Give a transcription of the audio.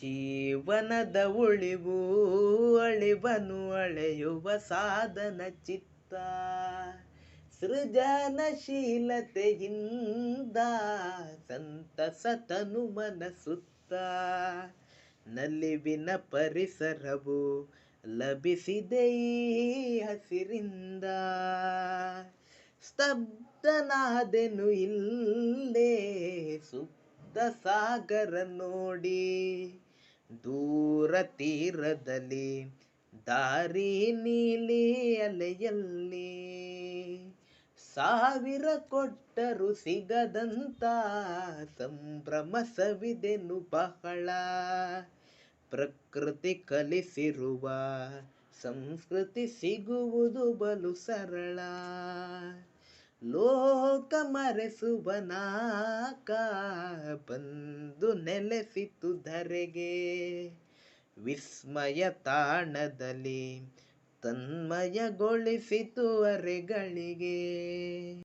ಜೀವನದ ಉಳಿವು ಅಳಿವನು ಅಳೆಯುವ ಸಾಧನ ಚಿತ್ತ. ಸೃಜನಶೀಲತೆಯಿಂದ ಸಂತಸ ತನು ಮನಸುತ್ತ. ನಲಿವಿನ ಪರಿಸರವು ಲಭಿಸಿದೆ ಹಸಿರಿಂದ. ಸ್ತಬ್ಧನಾದೆನು ಇಲ್ಲೇ ಸುಪ್ತ ಸಾಗರ ನೋಡಿ. ದೂರ ತೀರದಲ್ಲಿ ದಾರಿ ನೀಲಿ ಅಲೆಯಲ್ಲಿ ಸಾವಿರ ಕೊಟ್ಟರು ಸಿಗದಂತ ಸಂಭ್ರಮ ಸವಿದೆನು ಬಹಳ. ಪ್ರಕೃತಿ ಕಲಿಸಿರುವ ಸಂಸ್ಕೃತಿ ಸಿಗುವುದು ಬಲು ಸರಳ. ಲೋಕ ಮರೆಸುವನಾಕ ಬಂದು ನೆಲೆಸಿತು ಧರೆಗೆ. ವಿಸ್ಮಯ ತಾಣದಲ್ಲಿ ತನ್ಮಯಗೊಳಿಸಿತು ಅರೆಗಳಿಗೆ.